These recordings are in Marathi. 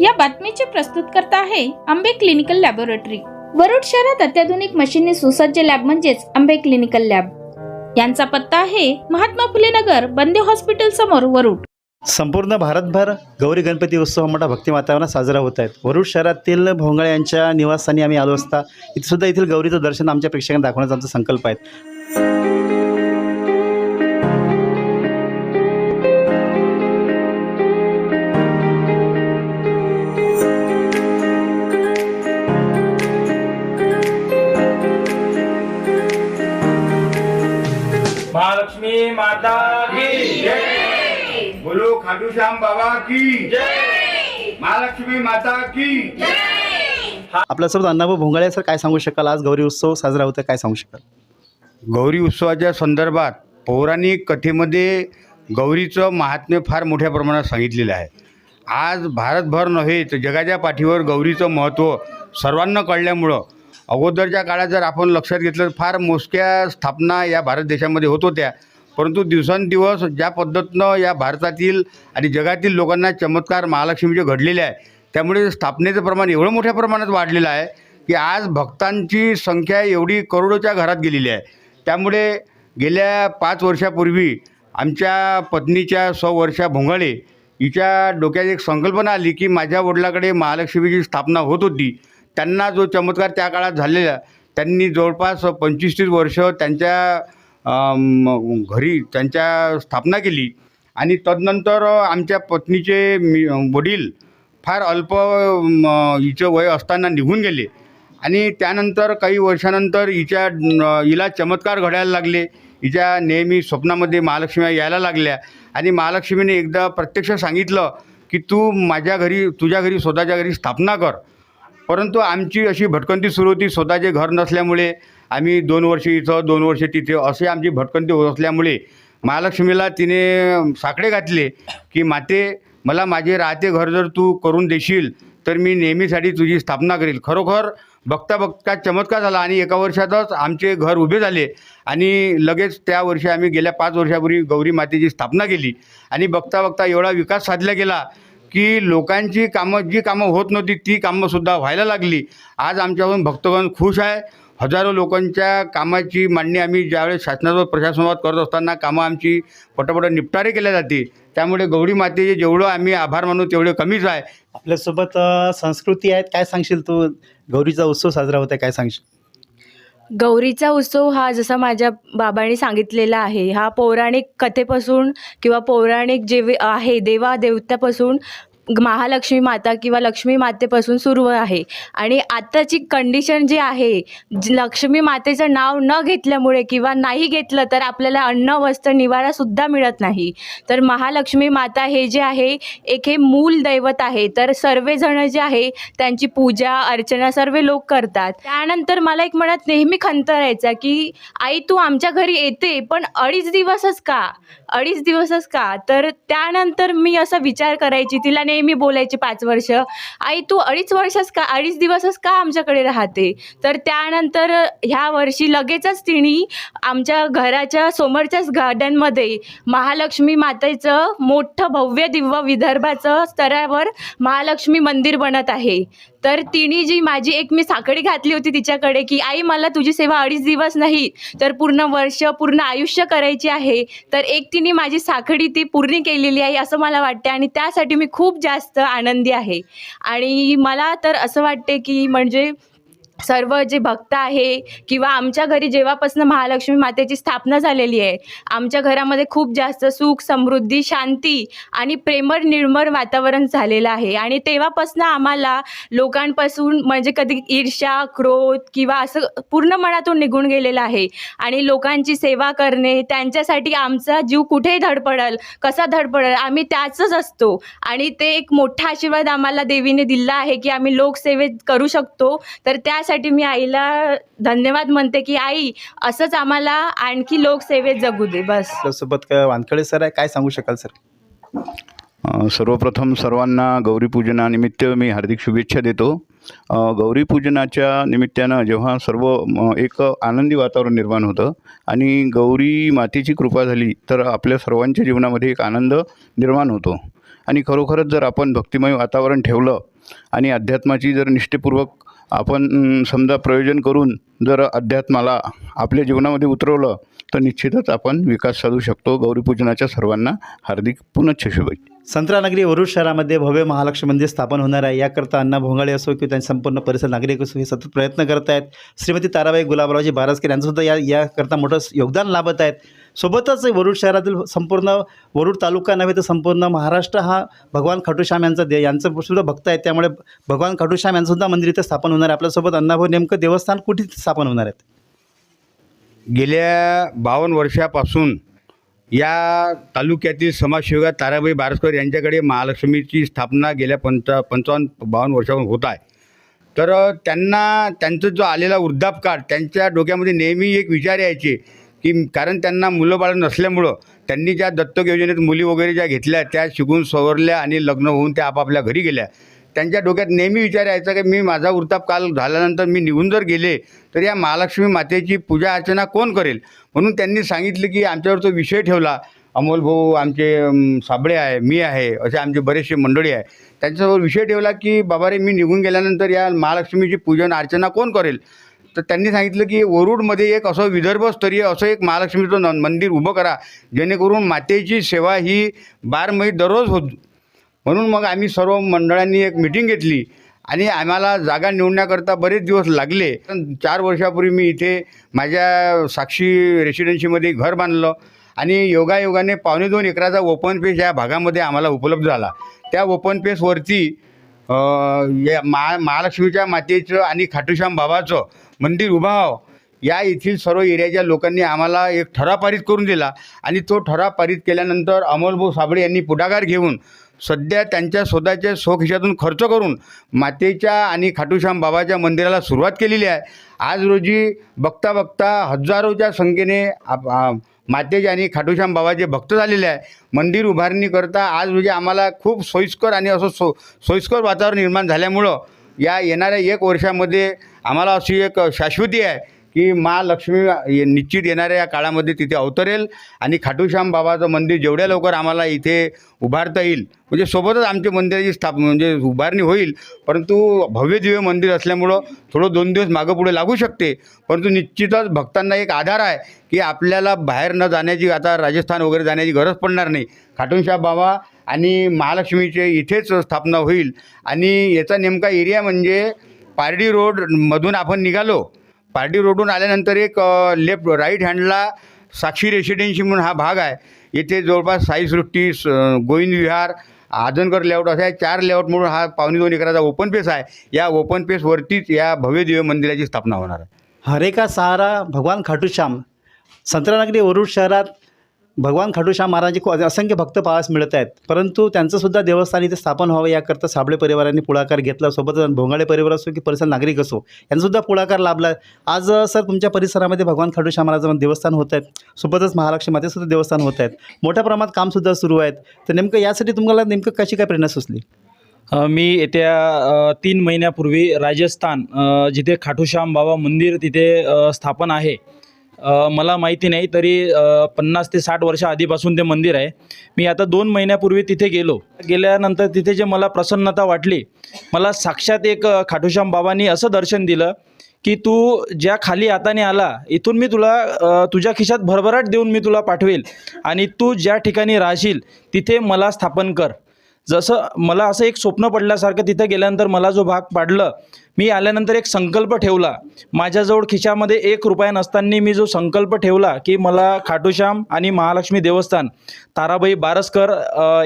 या बातमीचे प्रस्तुत करता आहे आंबे क्लिनिकल लॅबोरेटरी. वरुड शहरात अत्याधुनिक मशीनने सुसज्ज लॅब म्हणजेच आंबे क्लिनिकल लॅब. यांचा पत्ता आहे महात्मा फुले नगर बंदे हॉस्पिटल समोर वरुड. संपूर्ण भारतभर गौरी गणपती उत्सव मोठा भक्ती वातावरणात साजरा होत आहेत. वरुड शहरातील भोंगळ यांच्या निवासस्थानी आम्ही आलो असता इथे सुद्धा येथील गौरीचं दर्शन आमच्या प्रेक्षकांना दाखवण्याचा आमचा संकल्प आहे. महालक्ष्मी माता की जय. बोलो खाटू श्याम बाबा की जय. महालक्ष्मी माता की आपल्यासोबत अण्णाभाऊ भोंगळे सर काय सांगू शकाल? आज गौरी उत्सव साजरा होता काय सांगू शकाल? गौरी उत्सवाच्या संदर्भात पौराणिक कथेमध्ये गौरीचं महात्म्य फार मोठ्या प्रमाणात सांगितलेलं आहे. आज भारतभर नव्हे तर जगाच्या पाठीवर गौरीचं महत्त्व सर्वांना कळल्यामुळं अगोदरच्या काळात जर आपण लक्षात घेतलं तर फार मोजक्या स्थापना या भारत देशामध्ये होत होत्या. परंतु दिवसेंदिवस ज्या पद्धतीनं या भारतातील आणि जगातील लोकांना चमत्कार महालक्ष्मीचे घडलेले आहे त्यामुळे स्थापनेचं प्रमाण एवढं मोठ्या प्रमाणात वाढलेलं आहे की आज भक्तांची संख्या एवढी करोडोच्या घरात गेलेली आहे. त्यामुळे गेल्या पाच वर्षापूर्वी आमच्या पत्नीच्या सौ वर्षा भोंगाळे हिच्या डोक्यात एक संकल्पना आली की माझ्या वडिलाकडे महालक्ष्मीची स्थापना होत होती. त्यांना जो चमत्कार त्या काळात झालेला त्यांनी जवळपास पंचवीस तीस वर्ष त्यांच्या घरी त्यांच्या स्थापना केली. आणि तदनंतर आमच्या पत्नीचे मी वडील फार अल्प हिचं वय असताना निघून गेले. आणि त्यानंतर काही वर्षानंतर हिच्या हिला चमत्कार घडायला लागले. हिच्या नेहमी स्वप्नामध्ये महालक्ष्मी यायला लागल्या. आणि महालक्ष्मीने एकदा प्रत्यक्ष सांगितलं की तू माझ्या घरी तुझ्या घरी स्वतःच्या घरी स्थापना कर. परंतु आमची अशी भटकंती सुरू होती. स्वतःचे घर नसल्यामुळे आम्ही दोन वर्ष इथं दोन वर्ष तिथे असे आमची भटकंती होत असल्यामुळे महालक्ष्मीला तिने साकडे घातले की माते मला माझे राहते घर जर तू करून देशील तर मी नेहमीसाठी तुझी स्थापना करील. खरोखर बघता बघता चमत्कार झाला आणि एका वर्षातच आमचे घर उभे झाले आणि लगेच त्या वर्षी आम्ही गेल्या पाच वर्षापूर्वी गौरी मातेची स्थापना केली. आणि बघता बघता एवढा विकास साधला गेला की लोकांची कामं जी कामं होत नव्हती ती कामंसुद्धा व्हायला लागली. आज आमच्याकडून भक्तगण खुश आहे. हजारो लोकांच्या कामाची मांडणी आम्ही ज्यावेळेस शासनावर प्रशासनावर करत असताना कामं आमची पटापट निपटारे केल्या जाते. त्यामुळे गौरी मातेचे जेवढं आम्ही आभार मानू तेवढे कमीच आहे. आपल्यासोबत संस्कृती आहेत काय सांगशील तू? गौरीचा उत्सव साजरा होता काय सांगशील? गौरीचा उत्सव हा जसा माझ्या बाबांनी सांगितलेला आहे हा पौराणिक कथेपासून किंवा पौराणिक जे वे- आहे देवा देवतापासून महालक्ष्मी माता किंवा लक्ष्मी मातेपासून सुरू आहे. आणि आत्ताची कंडिशन जी आहे लक्ष्मी मातेचं नाव न घेतल्यामुळे किंवा नाही घेतलं तर आपल्याला अन्न वस्त्र निवारासुद्धा मिळत नाही. तर महालक्ष्मी माता हे जे आहे एक हे मूल दैवत आहे. तर सर्वजण जे आहे त्यांची पूजा अर्चना सर्व लोक करतात. त्यानंतर मला एक मनात नेहमी खंत राहायचा की आई तू आमच्या घरी येते पण अडीच दिवसच का? अडीच दिवसच का? तर त्यानंतर मी असा विचार करायची तिला नेहमी बोलायची पाच वर्ष. आई तू अडीच वर्षच का अडीच दिवसच का आमच्याकडे राहते? तर त्यानंतर ह्या वर्षी लगेचच तिने आमच्या घराच्या समोरच्याच गार्डनमध्ये महालक्ष्मी मातेचं मोठं भव्य दिव्य विदर्भाचं स्तरावर महालक्ष्मी मंदिर बनत आहे. तर तिने जी माझी एक मी साखळी घातली होती तिच्याकडे की आई मला तुझी सेवा अडीच दिवस नाही तर पूर्ण वर्ष पूर्ण आयुष्य करायची आहे. तर एक तिने माझी साखळी ती पूर्ण केलेली आहे असं मला वाटते आणि त्यासाठी मी खूप जास्त आनंदी आहे. आणि मला तर असं वाटते की म्हणजे सर्व जे भक्त आहे किंवा आमच्या घरी जेव्हापासून महालक्ष्मी मातेची स्थापना झालेली आहे आमच्या घरामध्ये खूप जास्त सुख समृद्धी शांती आणि प्रेमळ निर्मळ वातावरण झालेलं आहे. आणि तेव्हापासून आम्हाला लोकांपासून म्हणजे कधी ईर्ष्या क्रोध किंवा असं पूर्ण मनातून निघून गेलेलं आहे. आणि लोकांची सेवा करणे त्यांच्यासाठी आमचा जीव कुठेही धडपडल कसा धडपडल आम्ही त्याचंच असतो. आणि ते एक मोठा आशीर्वाद आम्हाला देवीने दिला आहे की आम्ही लोकसेवेत करू शकतो. तर त्यासाठी मी आईला धन्यवाद म्हणते की आई असंच आम्हाला आणखी लोकसेवेत जगू दे बस. काय वानखडे सर आहे काय सांगू शकाल सर? सर्वप्रथम सर्वांना गौरीपूजनानिमित्त मी हार्दिक शुभेच्छा देतो. गौरीपूजनाच्या निमित्तानं जेव्हा सर्व एक आनंदी वातावरण निर्माण होतं आणि गौरी मातेची कृपा झाली तर आपल्या सर्वांच्या जीवनामध्ये एक आनंद निर्माण होतो. आणि खरोखरच जर आपण भक्तिमय वातावरण ठेवलं आणि अध्यात्माची जर निष्ठेपूर्वक आपण समजा प्रयोजन करून जर अध्यात्माला आपल्या जीवनामध्ये उतरवलं तर निश्चितच आपण विकास साधू शकतो. गौरीपूजनाच्या सर्वांना हार्दिक पुनच्छ शुभेच्छा. संत्रानगरी वरुड शहरामध्ये भव्य महालक्ष्मी मंदिर स्थापन होणार आहे. याकरता अण्णा भोंगाळे असो किंवा त्यांचे संपूर्ण परिसर नागरिक असो हे सतत प्रयत्न करत आहेत. श्रीमती ताराबाई गुलाबरावजी बारसकर यांचंसुद्धा या याकरता मोठं योगदान लाभत आहेत. सोबतच वरुड शहरातील संपूर्ण वरुड तालुका नव्हे तर संपूर्ण महाराष्ट्र हा भगवान खाटूश्याम यांचा दे यांचं सुद्धा भक्त आहेत. त्यामुळे भगवान खाटूश्याम यांचंसुद्धा मंदिर इथं स्थापन होणार आहे. आपल्यासोबत अण्णाभाऊ नेमकं देवस्थान कुठे स्थापन होणार आहेत? गेल्या बावन्न वर्षापासून या तालुक्यातील समाजसेविका ताराबाई बारसकर यांच्याकडे महालक्ष्मीची स्थापना गेल्या पंचा पंचावन्न बावन्न वर्षापासून होत आहे. तर त्यांना त्यांचा जो आलेला वृद्धापकाळ त्यांच्या डोक्यामध्ये नेहमी एक विचार यायचे की कारण त्यांना मुलं बाळ नसल्यामुळं त्यांनी ज्या दत्तक योजनेत मुली वगैरे ज्या घेतल्या त्या शिकून सवरल्या आणि लग्न होऊन त्या आपापल्या घरी गेल्या. त्यांच्या डोक्यात नेहमी विचार यायचा की मी माझा वृत्तापकाल झाल्यानंतर मी निघून जर गेले तर या महालक्ष्मी मातेची पूजा अर्चना कोण करेल? म्हणून त्यांनी सांगितलं की आमच्यावर तो विषय ठेवला. अमोल भाऊ आमचे साबळे आहे मी आहे असे आमचे बरेचसे मंडळी आहे. त्यांच्यासमोर विषय ठेवला की बाबा रे मी निघून गेल्यानंतर या महालक्ष्मीची पूजन अर्चना कोण करेल? तर त्यांनी सांगितलं की वरुडमध्ये एक असं विदर्भस्तरीय असं एक महालक्ष्मीचं न मंदिर उभं करा. जेणेकरून मातेची सेवा ही बारमही दररोज होत म्हणून मग आम्ही सर्व मंडळांनी एक मिटिंग घेतली. आणि आम्हाला जागा निवडण्याकरता बरेच दिवस लागले. पण चार वर्षापूर्वी मी इथे माझ्या साक्षी रेसिडेन्सीमध्ये घर बांधलं. आणि योगायोगाने पावणे दोन एकराचा ओपन पेस या भागामध्ये आम्हाला उपलब्ध झाला. त्या ओपन पेसवरती या महा महालक्ष्मीच्या मातेचं आणि खाटूश्याम बाबाचं मंदिर उभा या येथील सर्व एरियाच्या लोकांनी आम्हाला एक ठराव पारित करून दिला. आणि तो ठराव पारित केल्यानंतर अमोलभाऊ साबळे यांनी पुढाकार घेऊन सध्या त्यांच्या स्वतःच्या स्वखिशातून खर्च करून मातेच्या आणि खाटूश्याम बाबाच्या मंदिराला सुरुवात केलेली आहे. आज रोजी बघता बघता हजारोच्या संख्येने आप- मातेचे आणि खाटूश्याम बाबाचे भक्त झालेले आहे. मंदिर उभारणीकरता आज रोजी आम्हाला खूप सोयीस्कर आणि असं सो सोयीस्कर वातावरण निर्माण झाल्यामुळं या येणाऱ्या एक वर्षामध्ये आम्हाला अशी एक शाश्वती आहे. की महालक्ष्मी ये- निश्चित येणाऱ्या या काळामध्ये तिथे अवतरेल आणि खाटूश्याम बाबाचं मंदिर जेवढ्या लवकर आम्हाला इथे उभारता येईल म्हणजे सोबतच आमच्या मंदिराची स्थाप म्हणजे उभारणी होईल परंतु भव्य दिव्य मंदिर असल्यामुळं थोडं दोन दिवस मागं पुढे लागू शकते. परंतु निश्चितच भक्तांना एक आधार आहे की आपल्याला बाहेर न जाण्याची आता राजस्थान वगैरे जाण्याची गरज पडणार नाही. खाटूश्याम बाबा आणि महालक्ष्मीचे इथेच स्थापना होईल. आणि याचा नेमका एरिया म्हणजे पारडी रोडमधून आपण निघालो पार्टी रोडून आल्यानंतर एक लेफ्ट राईट हँडला साक्षी रेसिडेन्सी म्हणून हा भाग आहे. येथे जवळपास साईसृष्टी स- गोविंद विहार आजनकर लेआउट असा चार लेआउट म्हणून हा पावणे दोन एकराचा ओपन पेस आहे. या ओपन पेसवरतीच या भव्य दिव्य मंदिराची स्थापना होणार आहे. हरेका सहारा भगवान खाटूश्याम. संत्रानगरी वरुड शहरात भगवान खाटूश्याम महाराजांचे खूप असंख्य भक्त पाहास मिळत आहेत. परंतु त्यांचंसुद्धा देवस्थान इथे स्थापन व्हावं याकरता साबळे परिवारांनी पुढाकार घेतला. सोबतच भोंगाळे परिवार असो की परिसर नागरिक असो यांचासुद्धा पुढाकार लाभला. आज सर तुमच्या परिसरामध्ये भगवान खाटूश्याम महाराजांना देवस्थान होत आहेत सोबतच महालक्ष्मी मातेसुद्धा देवस्थान होत आहेत मोठ्या प्रमाणात कामसुद्धा सुरू आहेत. तर नेमकं यासाठी तुम्हाला नेमकं कशी काय प्रेरणा सुचली? मी येत्या तीन महिन्यापूर्वी राजस्थान जिथे खाटूश्याम बाबा मंदिर तिथे स्थापन आहे. मला माहिती नाही तरी पन्नास ते साठ वर्ष आधीपासून ते मंदिर आहे. मी आता दोन महिन्यापूर्वी तिथे गेलो. गेल्यानंतर तिथे जे मला प्रसन्नता वाटली मला साक्षात एक खाटूश्याम बाबांनी असं दर्शन दिलं की तू ज्या खाली हाताने आला इथून मी तुला तुझ्या खिशात भरभराट देऊन मी तुला पाठवेल आणि तू ज्या ठिकाणी राहशील तिथे मला स्थापन कर. जसं मला असं एक स्वप्न पडल्यासारखं तिथं गेल्यानंतर मला जो भाग पाडलं मी आल्यानंतर एक संकल्प ठेवला. माझ्याजवळ खिशामध्ये एक रुपया नसताना मी जो संकल्प ठेवला की मला खाटूश्याम आणि महालक्ष्मी देवस्थान ताराबाई बारसकर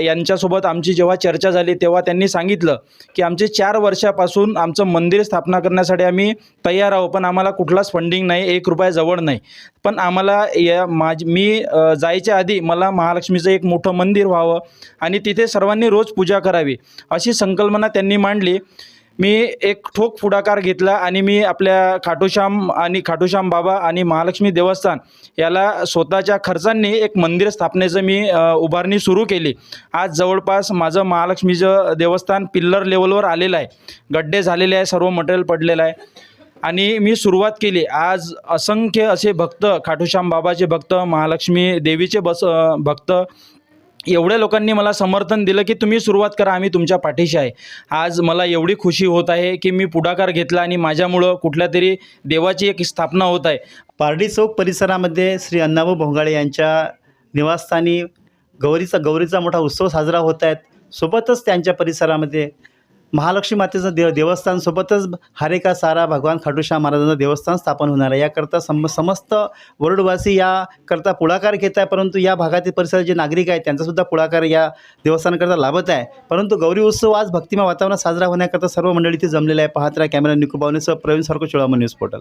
यांच्यासोबत आमची जेव्हा चर्चा झाली तेव्हा त्यांनी सांगितलं की आमचे चार वर्षापासून आमचं मंदिर स्थापना करण्यासाठी आम्ही तयार आहोत पण आम्हाला कुठलाच फंडिंग नाही एक रुपया जवळ नाही. पण आम्हाला या माझ मी जायच्या आधी मला महालक्ष्मीचं एक मोठं मंदिर व्हावं आणि तिथे सर्वांनी रोज पूजा करावी अशी संकल्पना त्यांनी मांडली. मी एक ठोक पुढाकार घेतला आणि मी आपल्या खाटूश्याम आणि खाटूश्याम बाबा आणि महालक्ष्मी देवस्थान याला स्वतःच्या खर्चांनी एक मंदिर स्थापनेचं मी उभारणी सुरू केली. आज जवळपास माझं महालक्ष्मीचं देवस्थान पिल्लर लेवलवर आलेलं आहे. गड्डे झालेले आहे सर्व मटेरियल पडलेलं आहे. आणि मी सुरुवात केली. आज असंख्य असे भक्त खाटूश्याम बाबाचे भक्त महालक्ष्मी देवीचे बस भक्त एवढ्या लोकांनी मला समर्थन दिलं की तुम्ही सुरुवात करा आम्ही तुमच्या पाठीशी आहे. आज मला एवढी खुशी होत आहे की मी पुढाकार घेतला आणि माझ्यामुळं कुठल्या तरी देवाची एक स्थापना होत आहे. पारडी चौक परिसरामध्ये श्री अण्णाभाऊ भोंगाळे यांच्या निवासस्थानी गौरीचा गौरीचा मोठा उत्सव साजरा होत आहेत. सोबतच त्यांच्या परिसरामध्ये महालक्ष्मी मातेचं देव देवस्थान सोबतच हारेका सारा भगवान खाटूश्याम महाराजांचं देवस्थान स्थापन होणार आहे. याकरता सम समस्त वरुडवासी याकरता पुढाकार घेत आहे परंतु या भागातील परिसरात जे नागरिक आहेत त्यांचासुद्धा पुढाकार या देवस्थानाकरता लाभत आहे. परंतु गौरी उत्सव आज भक्तिमय वातावरणात साजरा होण्याकरता सर्व मंडळी इथे जमलेले आहे. पाहत राहा कॅमेरा निकुबावनेसह प्रवीण सारखं चोळामा न्यूज पोर्टल.